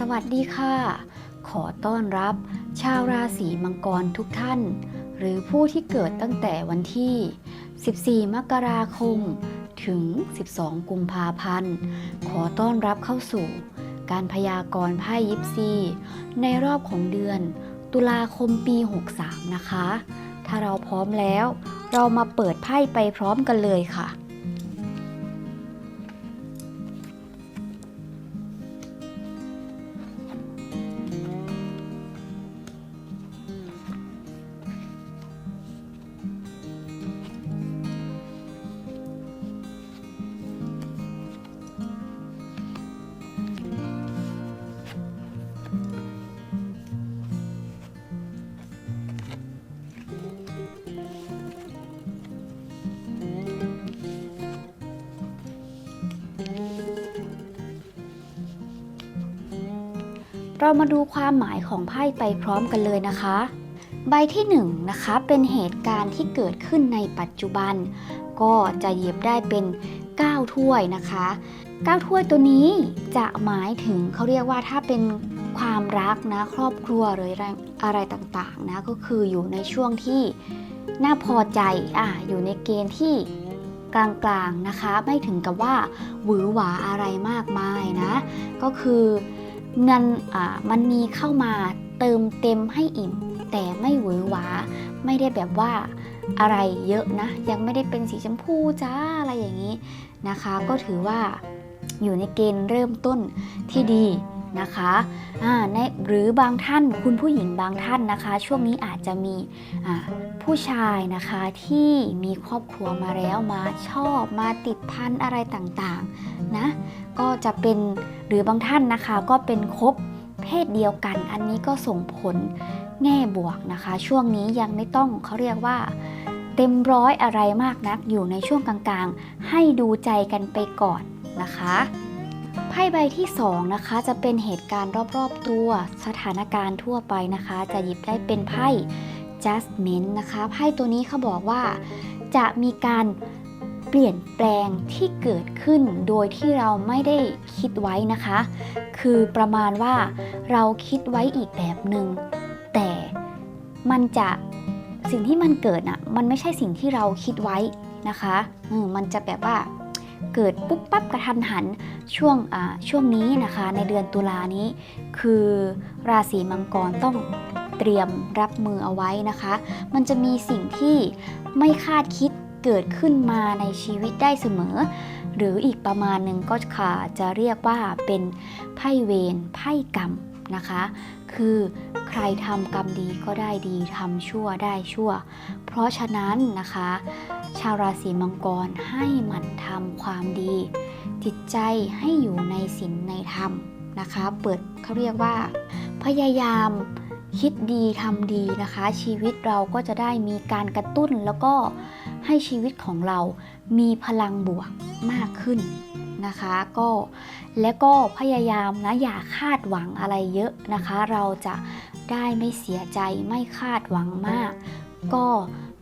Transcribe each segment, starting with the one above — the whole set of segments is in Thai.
สวัสดีค่ะ ขอต้อนรับ ชาวราศีมังกรทุกท่าน หรือผู้ที่เกิดตั้งแต่วันที่ 14 มกราคม ถึง 12 กุมภาพันธ์ ขอต้อนรับเข้าสู่ การพยากรณ์ไพ่ยิปซี ในรอบของเดือน ตุลาคมปี 63 นะคะ ถ้าเราพร้อมแล้ว เรามาเปิดไพ่ไปพร้อมกันเลยค่ะ เรามาดูความหมายของไพ่ไปพร้อมกันเลยนะคะ ใบที่1นงนะคะเป็นเหตุการณ์ที่เกิดขึ้นในปัจจุบัน ก็จะหยิบได้เป็น 9 ถ้วยนะคะ9ถ้วยตัวนี้จะหมายถึงเขาเรียกว่าถ้าเป็นความรักนะครอบครัวหรืออะไรอะไรต่างๆนะก็คืออยู่ในช่วงที่น่าพอใจอะอยู่ในเกณฑ์ที่กลางๆนะคะ ไม่ถึงกับว่าหวือหวาอะไรมากมายนะ ก็คือ เงินอ่ามันมีเข้ามาเติมเต็มให้อิ่ม แต่ไม่หวือหวา ไม่ได้แบบว่าอะไรเยอะนะ ยังไม่ได้เป็นสีชมพูจ้าอะไรอย่างนี้นะคะ ก็ถือว่าอยู่ในเกณฑ์เริ่มต้นที่ดี นะคะในหรือบางท่านคุณผู้หญิงบางท่านนะคะ ช่วงนี้อาจจะมีผู้ชายนะคะที่มีครอบครัวมาแล้วมาชอบมาติดพันอะไรต่างๆนะก็จะเป็นหรือบางท่านนะคะก็เป็นคบเพศเดียวกัน อันนี้ก็ส่งผลแง่บวกนะคะ ช่วงนี้ยังไม่ต้องเขาเรียกว่าเต็มร้อยอะไรมากนักอยู่ในช่วงกลางๆ ให้ดูใจกันไปก่อนนะคะ ไพ่ใบที่ 2 นะคะ จะเป็นเหตุการณ์รอบๆ ตัวสถานการณ์ทั่วไปนะคะ จะหยิบได้เป็นไพ่ Justment นะคะไพ่ตัวนี้เขาบอกว่าจะมีการเปลี่ยนแปลงที่เกิดขึ้นโดยที่เราไม่ได้คิดไว้นะคะ คือประมาณว่าเราคิดไว้อีกแบบหนึง่งแต่มันจะสิ่งที่มันเกิดอะมันไม่ใช่สิ่งที่เราคิดไว้นะคะอืมมันจะแบบว่า เกิดปุ๊บปั๊บกระทันหันช่วงอ่าช่วงนี้นะคะในเดือนตุลานี้ คือราศีมังกรต้องเตรียมรับมือเอาไว้นะคะ มันจะมีสิ่งที่ไม่คาดคิดเกิดขึ้นมาในชีวิตได้เสมอ หรืออีกประมาณหนึ่งก็ค่ะจะเรียกว่าเป็นไพ่เวรไพ่กรรมนะคะ คือ ใครทำกรรมดีก็ได้ดีทำชั่วได้ชั่ว เพราะฉะนั้นนะคะ ชาวราศีมังกรให้หมั่นทำความดี จิตใจให้อยู่ในศีลในธรรมนะคะ เปิดเขาเรียกว่า พยายามคิดดีทำดีนะคะ ชีวิตเราก็จะได้มีการกระตุ้นแล้วก็ให้ชีวิตของเรามีพลังบวกมากขึ้น นะคะ ก็และก็พยายามนะอย่าคาดหวังอะไรเยอะนะคะ เราจะได้ไม่เสียใจไม่คาดหวังมาก ก็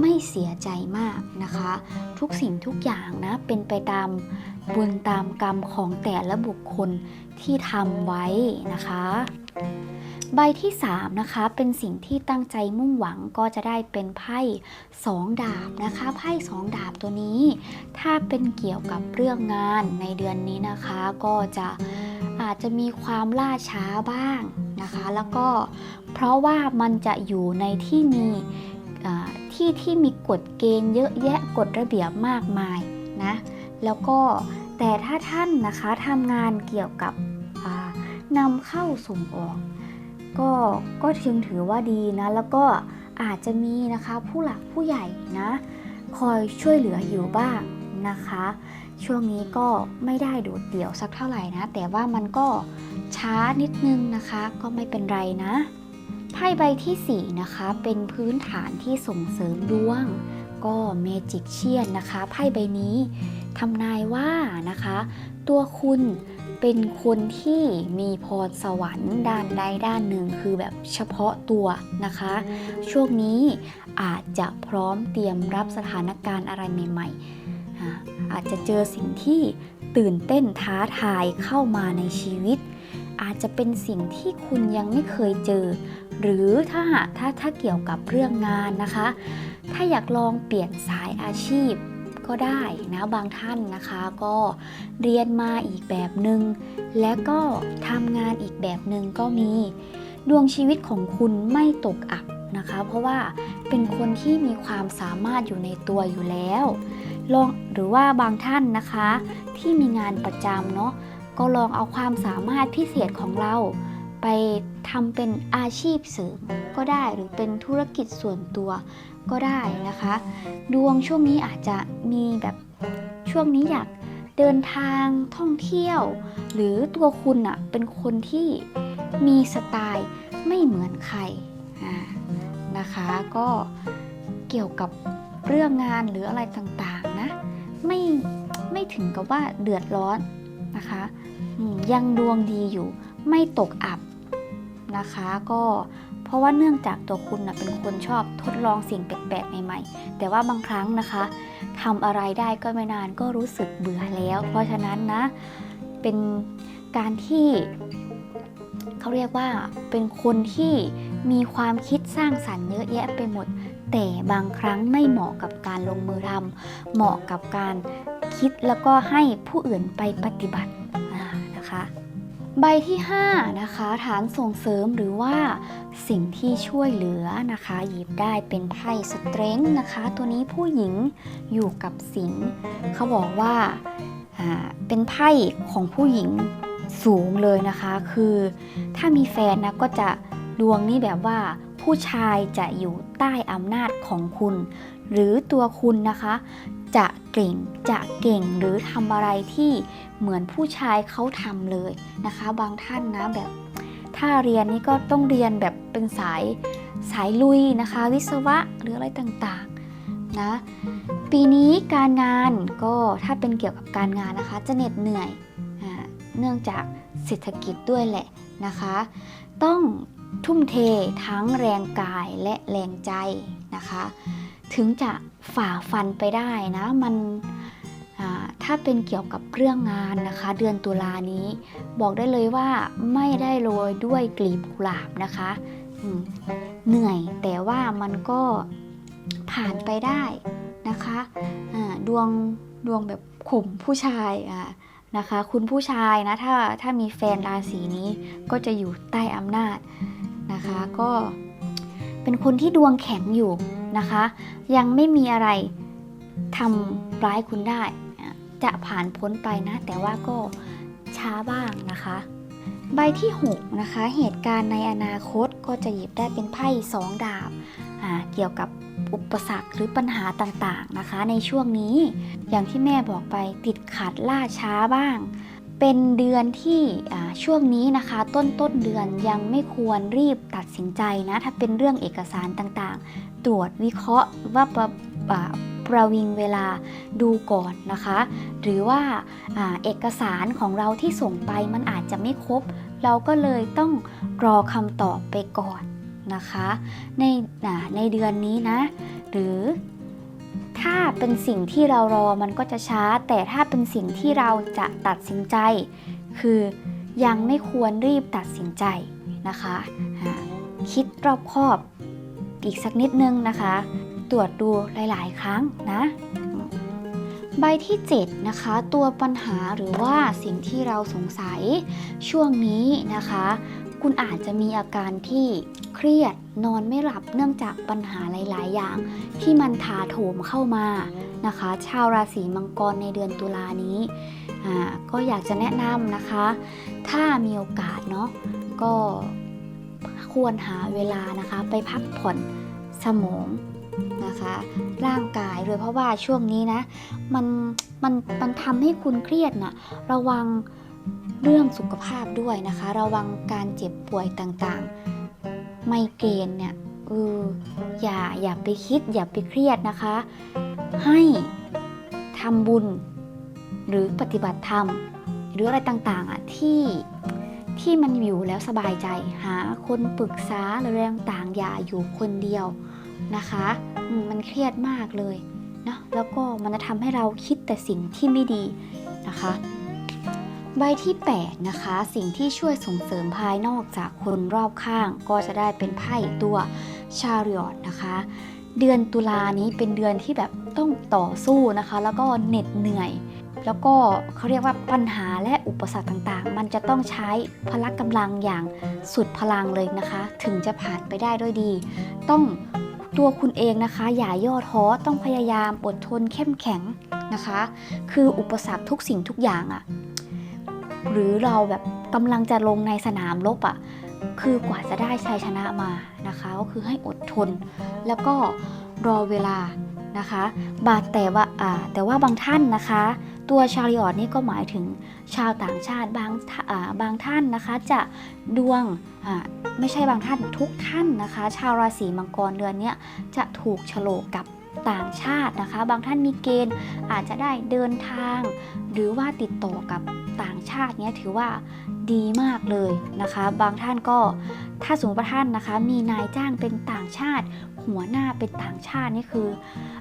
ไม่เสียใจมากนะคะ ทุกสิ่งทุกอย่างนะเป็นไปตามบุญตามกรรมของแต่ละบุคคลที่ทำไว้นะคะ ใบที่ 3 นะคะ เป็นสิ่งที่ตั้งใจมุ่งหวังก็จะได้เป็นไพ่สองดาบนะคะไพ่สองดาบตัวนี้ ถ้าเป็นเกี่ยวกับเรื่องงานในเดือนนี้นะคะ ก็จะอาจจะมีความล่าช้าบ้างนะคะ แล้วก็เพราะว่ามันจะอยู่ในที่มีที่ที่มีกฎเกณฑ์เยอะแยะกฎระเบียบมากมายนะแล้วก็แต่ถ้าท่านนะคะทำงานเกี่ยวกับนำเข้าส่งออก ก็ก็ถึงถือว่าดีนะ แล้วก็อาจจะมีนะคะผู้หลักผู้ใหญ่นะ คอยช่วยเหลืออยู่บ้างนะคะ ช่วงนี้ก็ไม่ได้โดดเดี่ยวสักเท่าไหร่นะ แต่ว่ามันก็ช้านิดนึงนะคะ ก็ไม่เป็นไรนะไพ่ใบทีสี่4นะคะเป็นพื้นฐานที่ส่งเสริมดวง ก็เมจิกเชียนนะคะไพ่ใบนี้ทำนายว่านะคะ ตัวคุณเป็นคนที่มีพรสวรรค์ด้านใดด้านหนึ่งคือแบบเฉพาะตัวนะคะ ช่วงนี้อาจจะพร้อมเตรียมรับสถานการณ์อะไรใหม่ๆ อาจจะเจอสิ่งที่ตื่นเต้นท้าทายเข้ามาในชีวิต อาจจะเป็นสิ่งที่คุณยังไม่เคยเจอ หรือถ้าหากถ้าถ้าเกี่ยวกับเรื่องงานนะคะ ถ้าอยากลองเปลี่ยนสายอาชีพก็ได้นะบางท่านนะคะก็เรียนมาอีกแบบหนึง่งและก็ทำงานอีกแบบหนึ่งก็มี ดวงชีวิตของคุณไม่ตกอับนะคะ เพราะว่าเป็นคนที่มีความสามารถอยู่ในตัวอยู่แล้วลองหรือว่าบางท่านนะคะ ที่มีงานประจำเนาะก็ลองเอาความสามารถพิเศษของเรา ไปทำเป็นอาชีพเสริมก็ได้หรือเป็นธุรกิจส่วนตัว ก็ได้นะคะ ดวงช่วงนี้อาจจะมีแบบช่วงนี้อยากเดินทางท่องเที่ยว หรือตัวคุณอะเป็นคนที่มีสไตล์ไม่เหมือนใครอ่านะคะ ก็เกี่ยวกับเรื่องงานหรืออะไรต่างๆนะ ไม่ไม่ถึงกับว่าเดือดร้อนนะคะยังดวงดีอยู่ไม่ตกอับนะคะ ก็ ราะว่าเนื่องจากตัวคุณนะเป็นคนชอบทดลองสิ่งแปลกๆใหม่ๆ แต่ว่าบางครั้งนะคะทำอะไรได้ก็ไม่นานก็รู้สึกเบื่อแล้ว เพราะฉะนั้นนะเป็นการที่เขาเรียกว่าเป็นคนที่มีความคิดสร้างสรรค์เยอะแยะไปหมด แต่บางครั้งไม่เหมาะกับการลงมือทำเหมาะกับการคิดแล้วก็ให้ผู้อื่นไปปฏิบัตินะคะ ใบที่5นะคะฐานส่งเสริมหรือว่าสิ่งที่ช่วยเหลือนะคะ หยิบได้เป็นไพ่สเตรงนะคะ ตัวนี้ผู้หญิงอยู่กับสิงเขาบอกว่าอ่าเป็นไพ่ของผู้หญิงสูงเลยนะคะ คือถ้ามีแฟนนะก็จะดวงนี้แบบว่าผู้ชายจะอยู่ใต้อำนาจของคุณ หรือตัวคุณนะคะ จะ เก่งจะเก่งหรือทำอะไรที่เหมือนผู้ชายเขาทำเลยนะคะ บางท่านนะแบบ ถ้าเรียนนี่ก็ต้องเรียนแบบเป็นสายสายลุยนะคะ วิศวะหรืออะไรต่างๆนะปีนี้การงานก็ถ้าเป็นเกี่ยวกับการงานนะคะ จะเหน็ดเหนื่อยเนื่องจากเศรษฐกิจด้วยแหละนะคะ ต้องทุ่มเททั้งแรงกายและแรงใจนะคะ ถึงจะฝ่าฟันไปได้นะมันถ้าเป็นเกี่ยวกับเรื่องงานนะคะ เดือนตุลานี้ บอกได้เลยว่าไม่ได้โรยด้วยกลีบกุหลาบนะคะเหนื่อยแต่ว่ามันก็ผ่านไปได้นะคะดวงดวงแบบข่มผู้ชายนะคะ คุณผู้ชายนะถ้าถ้ามีแฟนราศีนี้ก็จะอยู่ใต้อำนาจนะคะ ก็เป็นคนที่ดวงแข็งอยู่ นะคะ ยังไม่มีอะไรทำร้ายคุณได้ จะผ่านพ้นไปนะ แต่ว่าก็ช้าบ้างนะคะ ใบที่ 6 นะคะ เหตุการณ์ในอนาคตก็จะหยิบได้เป็นไพ่สองดาบาเกี่ยวกับอุปสรรคหรือปัญหาต่างๆนะคะ ในช่วงนี้อย่างที่แม่บอกไปติดขัดล่าช้าบ้าง เป็นเดือนที่ช่วงนี้นะคะ ต้นต้นเดือนยังไม่ควรรีบตัดสินใจนะ ถ้าเป็นเรื่องเอกสารต่างๆ ตรวจวิเคราะห์ว่าประประวิงเวลาดูก่อนนะคะ หรือว่าอาเอกสารของเราที่ส่งไปมันอาจจะไม่ครบ เราก็เลยต้องรอคำตอบไปก่อนนะคะ ในในเดือนนี้นะ หรือ ถ้าเป็นสิ่งที่เรารอมันก็จะช้า แต่ถ้าเป็นสิ่งที่เราจะตัดสินใจ คือยังไม่ควรรีบตัดสินใจนะคะ คิดรอบคอบอีกสักนิดนึงนะคะ ตรวจดูหลาย ๆ ครั้งนะ ใบที่ 7 นะคะ ตัวปัญหาหรือว่าสิ่งที่เราสงสัยช่วงนี้นะคะ คุณอาจจะมีอาการที่ เครียดนอนไม่หลับเนื่องจากปัญหาหลาย ๆ อย่าง ที่มันถาโถมเข้ามานะคะ ชาวราศีมังกรในเดือนตุลานี้ก็อยากจะแนะนำนะคะ ถ้ามีโอกาสเนาะก็ควรหาเวลานะคะไปพักผ่อนสมองนะคะ ร่างกายด้วยเพราะว่าช่วงนี้นะ มันมันมันทำให้คุณเครียดนะระวังเรื่องสุขภาพด้วยนะคะ ระวังการเจ็บป่วยต่างๆ ไมเกรนเนี่ยเอออย่าอย่าไปคิดอย่าไปเครียดนะคะ ให้ทำบุญหรือปฏิบัติธรรม หรืออะไรต่างๆอะที่ที่มันอยู่แล้วสบายใจหาคนปรึกษาหรืออะไรต่างๆอย่าอยู่คนเดียวนะคะมมันเครียดมากเลยนะแล้วก็มันจะทำให้เราคิดแต่สิ่งที่ไม่ดีนะคะ ใบที่ 8 นะคะ สิ่งที่ช่วยส่งเสริมภายนอกจากคนรอบข้าง ก็จะได้เป็นไพ่ตัวชาริออตนะคะ เดือนตุลานี้เป็นเดือนที่แบบต้องต่อสู้นะคะ แล้วก็เหน็ดเหนื่อย แล้วก็เขาเรียกว่าปัญหาและอุปสรรคต่างๆ มันจะต้องใช้พละกำลังอย่างสุดพลังเลยนะคะ ถึงจะผ่านไปได้ด้วยดี ต้องตัวคุณเองนะคะ อย่าย่อท้อต้องพยายามอดทนเข้มแข็งนะคะ คืออุปสรรคทุกสิ่งทุกอย่างอะ หรือเราแบบกำลังจะลงในสนามรบอะคือกว่าจะได้ชัยชนะมานะคะ ก็คือให้อดทน แล้วก็รอเวลานะคะบาดแต่ว่าแต่ว่าบางท่านนะคะ ตัวชาริออตนี่ก็หมายถึงชาวต่างชาติบางบางท่านนะคะ จะดวงอ่าไม่ใช่บางท่านทุกท่านนะคะ ชาวราศีมังกรเดือนนี้จะถูกโฉลกกับต่างชาตินะคะ บางท่านมีเกณฑ์อาจจะได้เดินทาง หรือว่าติดต่อกับ ต่างชาติเนี้ยถือว่าดีมากเลยนะคะ บางท่านก็ถ้าสมมติว่าท่านนะคะ มีนายจ้างเป็นต่างชาติ หัวหน้าเป็นต่างชาตินี่คือ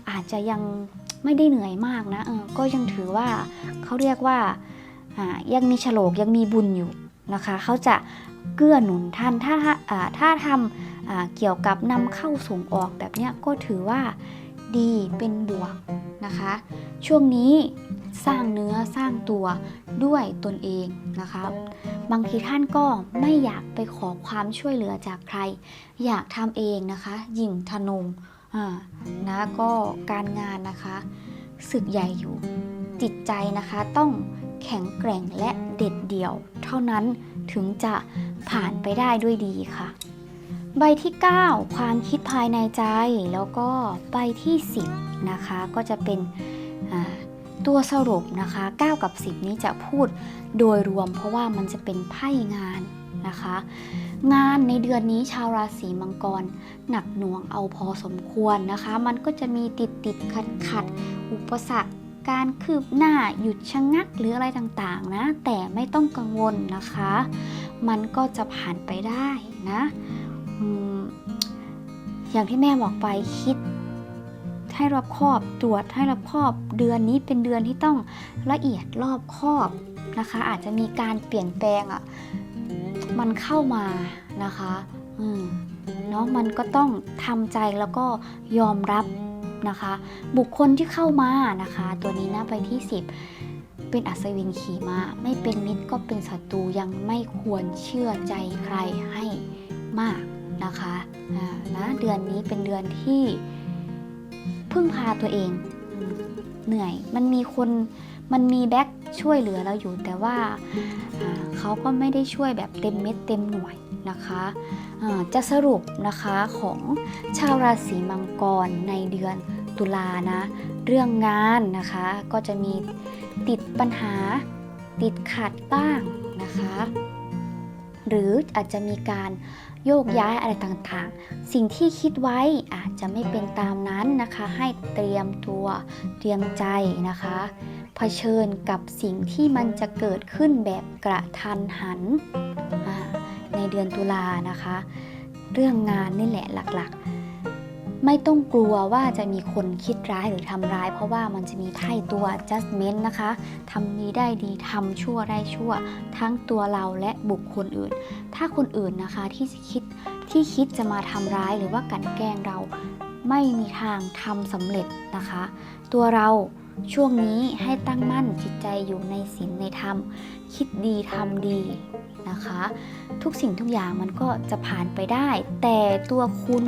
อาจจะยังไม่ได้เหนื่อยมากนะเออก็ยังถือว่าเขาเรียกว่าอ่ายังมีฉลกยังมีบุญอยู่นะคะเขาจะเกื้อหนุนท่านถ้าอ่าถ้าทำเกี่ยวกับนำเข้าส่งออกแบบนี้ก็ถือว่า ดีเป็นบวกนะคะ ช่วงนี้สร้างเนื้อสร้างตัวด้วยตนเองนะคะ บางทีท่านก็ไม่อยากไปขอความช่วยเหลือจากใคร อยากทำเองนะคะยิ่งทนงอ่านะก็การงานนะคะสึกใหญ่อยู่จิตใจนะคะต้องแข็งแกร่งและเด็ดเดี่ยว เท่านั้นถึงจะผ่านไปได้ด้วยดีค่ะ ใบที่ 9 ความคิดภายในใจแล้วก็ใบที่ 10 นะคะก็จะเป็นตัวสรุปนะคะ 9 กับ 10 นี้จะพูดโดยรวม เพราะว่ามันจะเป็นไพ่งานนะคะ งานในเดือนนี้ชาวราศีมังกรหนักหน่วงเอาพอสมควรนะคะ มันก็จะมีติดติดขัดขัดอุปสรรคการคืบหน้าหยุดชะงักหรืออะไรต่างๆนะ แต่ไม่ต้องกังวลนะคะ มันก็จะผ่านไปได้นะ อย่างที่แม่บอกไปคิด ให้รอบคอบตรวจให้รอบคอบ เดือนนี้เป็นเดือนที่ต้องละเอียดรอบคอบนะคะ อาจจะมีการเปลี่ยนแปลงอะ่ะมันเข้ามานะคะเนาะมันก็ต้องทำใจแล้วก็ยอมรับนะคะ บุคคลที่เข้ามานะคะ ตัวนี้นะไปที่ 10 เป็นอัศวินขี่ม้าไม่เป็นมิตรก็เป็นศัตรูยังไม่ควรเชื่อใจใครให้มาก นะคะนะเดือนนี้เป็นเดือนที่พึ่งพาตัวเองเหนื่อย มันมีคน มันมีแบ็คช่วยเหลือเราอยู่ แต่ว่าเขาก็ไม่ได้ช่วยแบบเต็มเม็ดเต็มหน่วยนะคะอ่าจะสรุปนะคะของชาวราศีมังกรในเดือนตุลานะ เรื่องงานนะคะก็จะมีติดปัญหาติดขัดบ้างนะคะ หรืออาจจะมีการ โยกย้ายอะไรต่างๆ สิ่งที่คิดไว้อาจจะไม่เป็นตามนั้นนะคะ ให้เตรียมตัวเตรียมใจนะคะเผชิญกับสิ่งที่มันจะเกิดขึ้นแบบกระทันหันอ่าในเดือนตุลานะคะ เรื่องงานนี่แหละหลักๆ ไม่ต้องกลัวว่าจะมีคนคิดร้ายหรือทำร้าย เพราะว่ามันจะมีไพ่ตัว adjustment นะคะทำดีได้ดีทำชั่วได้ชั่ว ทั้งตัวเราและบุคคลอื่น ถ้าคนอื่นนะคะที่คิดที่คิดจะมาทำร้ายหรือว่ากันแกล้งเรา ไม่มีทางทำสำเร็จนะคะ ตัวเรา ช่วงนี้ให้ตั้งมั่นจิตใจอยู่ในศีลในธรรม คิดดีทำดีนะคะ ทุกสิ่งทุกอย่างมันก็จะผ่านไปได้ แต่ตัวคุณ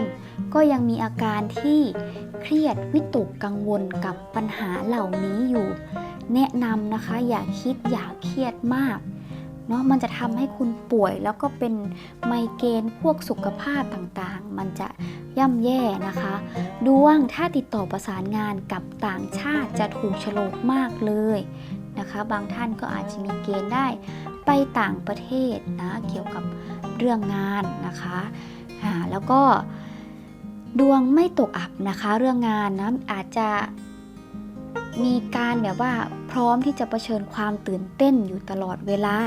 ก็ยังมีอาการที่เครียดวิตกกังวลกับปัญหาเหล่านี้อยู่ แนะนำนะคะอย่าคิดอย่าเครียดมากเนาะมันจะทำให้คุณป่วยแล้วก็เป็นไมเกรนพวกสุขภาพต่างๆ มันจะ ย่ำแย่นะคะ ดวงถ้าติดต่อประสานงานกับต่างชาติจะถูกฉลกมากเลยนะคะ บางท่านก็อาจจะมีเกณฑ์ได้ไปต่างประเทศนะเกี่ยวกับเรื่องงานนะคะอ่าแล้วก็ดวงไม่ตกอับนะคะเรื่องงานนะอาจจะมีการแบบว่าพร้อมที่จะเผชิญความตื่นเต้นอยู่ตลอดเวลา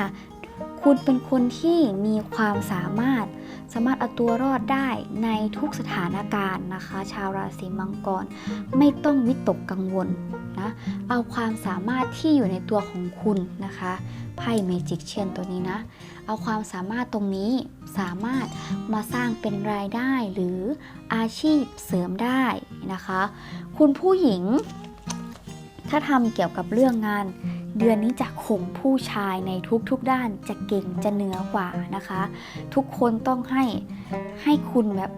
คุณเป็นคนที่มีความสามารถ สามารถเอาตัวรอดได้ในทุกสถานการณ์นะคะ ชาวราศีมังกร ไม่ต้องวิตกกังวลนะเอาความสามารถที่อยู่ในตัวของคุณนะคะไพ่เมจิกเชนตัวนี้นะ เอาความสามารถตรงนี้สามารถมาสร้างเป็นรายได้หรืออาชีพเสริมได้นะคะ คุณผู้หญิง ถ้าทำเกี่ยวกับเรื่องงาน เดือนนี้จะข่มผู้ชายในทุกๆด้านจะเก่งจะเหนือกว่านะคะ ทุกคนต้องให้ให้คุณแบบ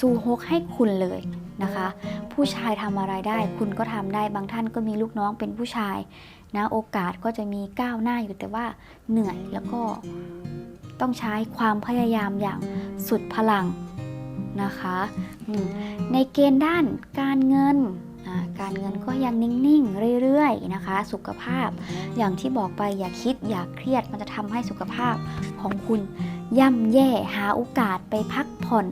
ซูฮกให้คุณเลยนะคะ ผู้ชายทำอะไรได้ คุณก็ทำได้บางท่านก็มีลูกน้องเป็นผู้ชายนะโอกาสก็จะมีก้าวหน้าอยู่แต่ว่าเหนื่อยแล้วก็ต้องใช้ความพยายามอย่างสุดพลังนะคะ ในเกณฑ์ด้านการเงิน การเงินก็ยังนิ่ง ๆ เรื่อย ๆ นะคะ สุขภาพ อย่างที่บอกไปอย่าคิดอย่าเครียดมันจะทำให้สุขภาพของคุณย่ำแย่หาโอกาสไปพักผ่อน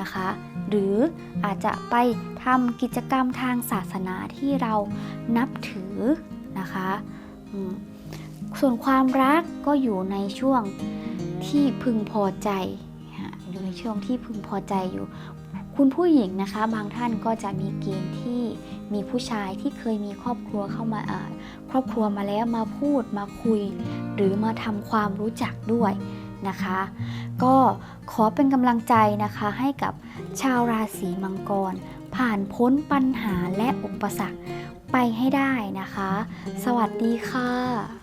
นะคะ หรืออาจจะไปทำกิจกรรมทางศาสนาที่เรานับถือนะคะส่วนความรักก็อยู่ในช่วงที่พึงพอใจอยู่ในช่วงที่พึงพอใจอยู่ คุณผู้หญิงนะคะบางท่านก็จะมีเกณฑ์ที่มีผู้ชายที่เคยมีครอบครัวเข้ามาครอบครัวมาแล้วมาพูดมาคุย หรือมาทำความรู้จักด้วยนะคะ ก็ขอเป็นกำลังใจนะคะให้กับชาวราศีมังกร ผ่านพ้นปัญหาและอุปสรรคไปให้ได้นะคะ สวัสดีค่ะ